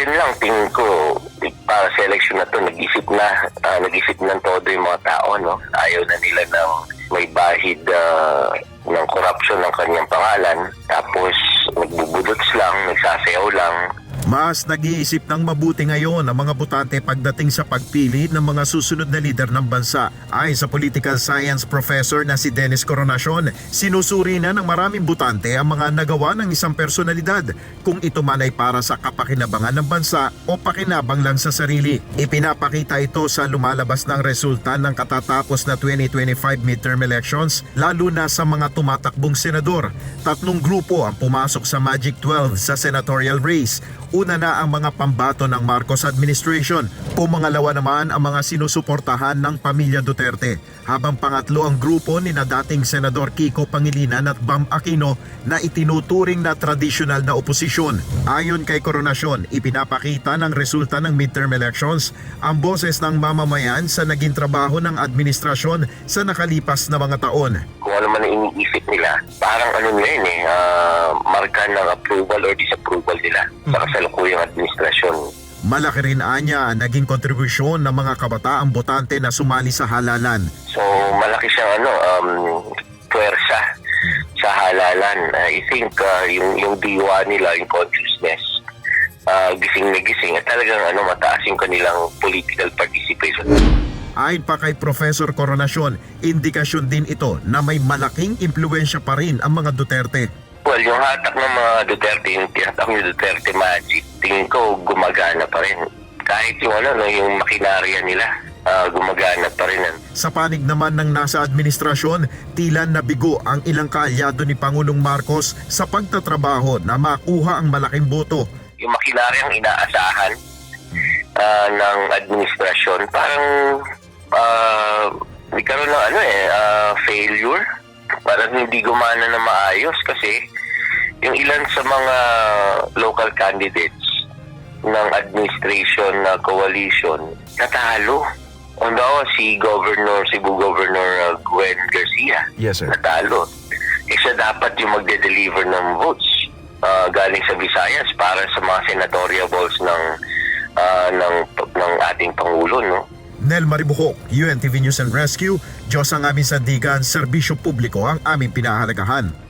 akin lang, tingin ko, para sa election na to, nag-isip na, ah, nag-isip ng todo yung mga tao, no? Ayaw na nila ng may bahid ah, ng corruption ng kanyang pangalan. Tapos, nagbubudots lang, nagsasayaw lang. Mas nag-iisip ng mabuti ngayon ang mga botante pagdating sa pagpili ng mga susunod na lider ng bansa. Ay sa political science professor na si Dennis Coronacion, sinusuri na ng maraming botante ang mga nagawa ng isang personalidad kung ito man ay para sa kapakinabangan ng bansa o pakinabang lang sa sarili. Ipinapakita ito sa lumalabas ng resulta ng katatapos na 2025 midterm elections lalo na sa mga tumatakbong senador. Tatlong grupo ang pumasok sa Magic 12 sa senatorial race. Una na ang mga pambato ng Marcos administration. Pumangalawa naman ang mga sinusuportahan ng pamilya Duterte. Habang pangatlo ang grupo ni na dating Senador Kiko Pangilinan at Bam Aquino na itinuturing na tradisyonal na oposisyon. Ayon kay Koronasyon, ipinapakita ng resulta ng midterm elections ang boses ng mamamayan sa naging trabaho ng administrasyon sa nakalipas na mga taon. Kung ano man ang iniisip nila, parang ano nila yun eh, ah, marka ng approval or disapproval nila sa kasalukuyang administrasyon. Malaki rin anya naging kontribusyon ng mga kabataang botante na sumali sa halalan. So, malaki siyang ano, um, puwersa sa halalan. I think uh, yung, yung diwa nila, yung consciousness, uh, gising na gising at talagang ano, mataas yung kanilang political participation. Ayon pa kay Professor Coronasyon, indikasyon din ito na may malaking impluensya pa rin ang mga Duterte. Well, yung hatak ng mga Duterte, yung tinatak ni Duterte Magic, tingin ko gumagana pa rin. Kahit yung ano, no, yung makinarya nila, ah, gumagana pa rin. Sa panig naman ng nasa administrasyon, tila nabigo ang ilang kaalyado ni Pangulong Marcos sa pagtatrabaho na makuha ang malaking boto. Yung makinaryang inaasahan ah, ng administrasyon, parang uh, nagkaroon ng ano eh, ah, failure. Parang hindi gumana na maayos kasi yung ilan sa mga local candidates ng administration na coalition natalo. Ano si Governor, Cebu Governor uh, Gwen Garcia. Yes, Natalo. Eh siya dapat yung magde-deliver ng votes uh, galing sa Visayas para sa mga senatorial balls ng uh, ng ng ating pangulo, no? Nel Maribuhok, UNTV News and Rescue, Diyos ang aming sandigan, serbisyo publiko ang aming pinahalagahan.